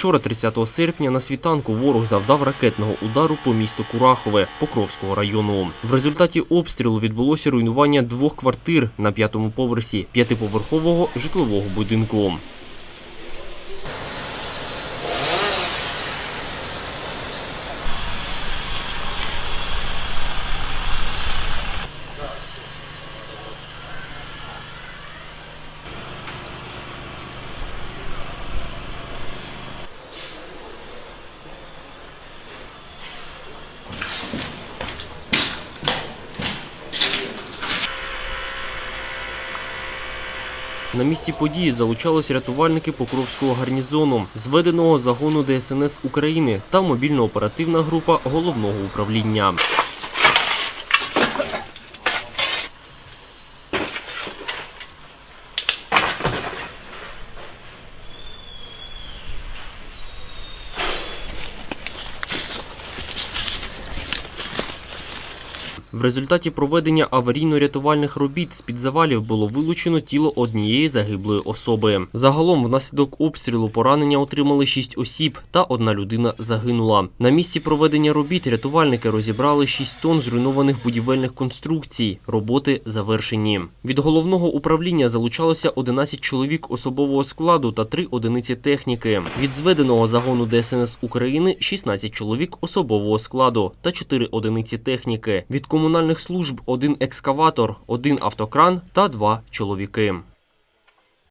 Вчора, 30 серпня, на світанку ворог завдав ракетного удару по місту Курахове Покровського району. В результаті обстрілу відбулося руйнування двох квартир на п'ятому поверсі п'ятиповерхового житлового будинку. На місці події залучались рятувальники Покровського гарнізону, зведеного загону ДСНС України та мобільно-оперативна група головного управління. В результаті проведення аварійно-рятувальних робіт з-під завалів було вилучено тіло однієї загиблої особи. Загалом, внаслідок обстрілу поранення отримали 6 осіб та одна людина загинула. На місці проведення робіт рятувальники розібрали 6 тонн зруйнованих будівельних конструкцій. Роботи завершені. Від головного управління залучалося 11 чоловік особового складу та 3 одиниці техніки. Від зведеного загону ДСНС України 16 чоловік особового складу та 4 одиниці техніки. Від комунальних служб один екскаватор, один автокран та два чоловіки.